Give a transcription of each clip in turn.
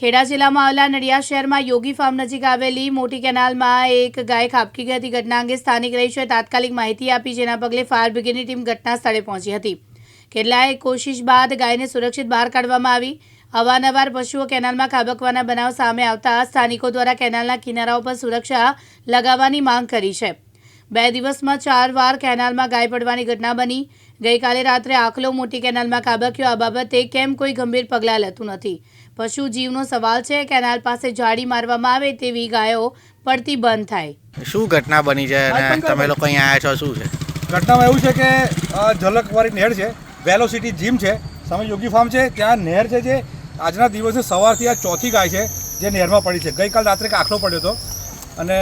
ખેડા જિલ્લામાં આવેલા નડિયાદ શહેરમાં યોગી ફાર્મ નજીક આવેલી મોટી કેનાલમાં એક ગાય ખાબકી ગઈ હતી. ઘટના અંગે સ્થાનિક રહીશોએ તાત્કાલિક માહિતી આપી, જેના પગલે ફાયર બ્રિગેડની ટીમ ઘટના સ્થળે પહોંચી હતી. કેટલાય કોશિશ બાદ ગાયને સુરક્ષિત બહાર કાઢવામાં આવી. અવારનવાર પશુઓ કેનાલમાં ખાબકવાના બનાવ સામે આવતા સ્થાનિકો દ્વારા કેનાલના કિનારાઓ પર સુરક્ષા લગાવવાની માંગ કરી છે. બે દિવસમાં ચાર વાર કેનાલમાં ગાય પડવાની ઘટના બની. ગઈકાલે રાત્રે આખલો મોટી કેનાલમાં ખાબક્યો. આ બાબતે કેમ કોઈ ગંભીર પગલાં લેતું નથી? પશુ જીવનો સવાલ છે કેનાલ પાસે જાળી મારવામાં આવે તેવી ગાયો પડતી બંધ થાય. શું ઘટના બની છે અને તમે લોકો અહીંયા આવ્યા છો શું છે? ઘટનામાં એવું છે કે ઝલકવારી નહેર છે વેલોસિટી જીમ છે સામે યોગી ફાર્મ છે ત્યાં નહેર છે જે આજના દિવસે સવારથી આ ચોથી ગાય છે જે નહેરમાં પડી છે. ગઈકાલ રાત્રે આખલો પડ્યો હતો અને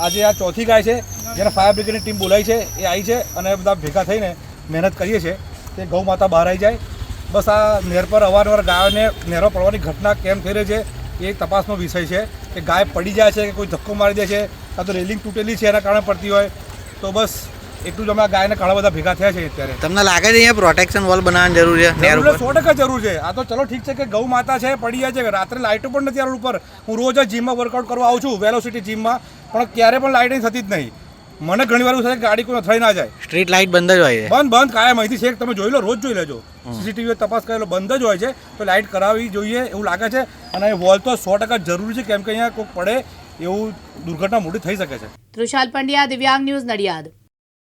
આજે આ ચોથી ગાય છે જેને ફાયર બ્રિગેડની ટીમ બોલાવી છે એ આવી છે અને બધા ભેગા થઈને મહેનત કરીએ છીએ તે ગૌ માતા બહાર આવી જાય. બસ આ નહેર પર અવારનવાર ગાયોને નહેરો પડવાની ઘટના કેમ થઈ રહી છે એ તપાસનો વિષય છે કે ગાય પડી જાય છે કે કોઈ ધક્કો મારી દે છે કાં તો રેલિંગ તૂટેલી છે એના કારણે પડતી હોય. તો બસ એટલું જ અમે આ ગાયને ઘણા બધા ભેગા થયા છે અત્યારે. તમને લાગે છે અહીંયા પ્રોટેક્શન વોલ બનાવવાની જરૂર છે સો ટકા જરૂર છે. આ તો ચલો ઠીક છે કે ગૌ માતા છે પડી જાય છે. રાત્રે લાઇટો પણ નથી આ ઉપર. હું રોજ જ જીમમાં વર્કઆઉટ કરવા આવું છું વેલોસિટી જીમમાં પણ ક્યારે પણ લાઇટ થતી જ નહીં. મને ઘણી વાર થાય ગાડી કોઈ થઈ ના જાય. સ્ટ્રીટ લાઇટ બંધ જ હોય છે. બંધ બંધ કાયમ અહીંથી છે તમે જોઈ લો રોજ જોઈ લેજો. સીસીટીવી તપાસ કરેલો બંધ જ હોય છે. તો લાઇટ કરાવવી જોઈએ એવું લાગે છે. અને વોલ તો સો ટકા જરૂરી છે કેમ કે અહીંયા કોઈક પડે એવું દુર્ઘટના મોટી થઈ શકે છે. તૃષાલ પંડ્યા દિવ્યાંગ ન્યૂઝ નડિયાદ.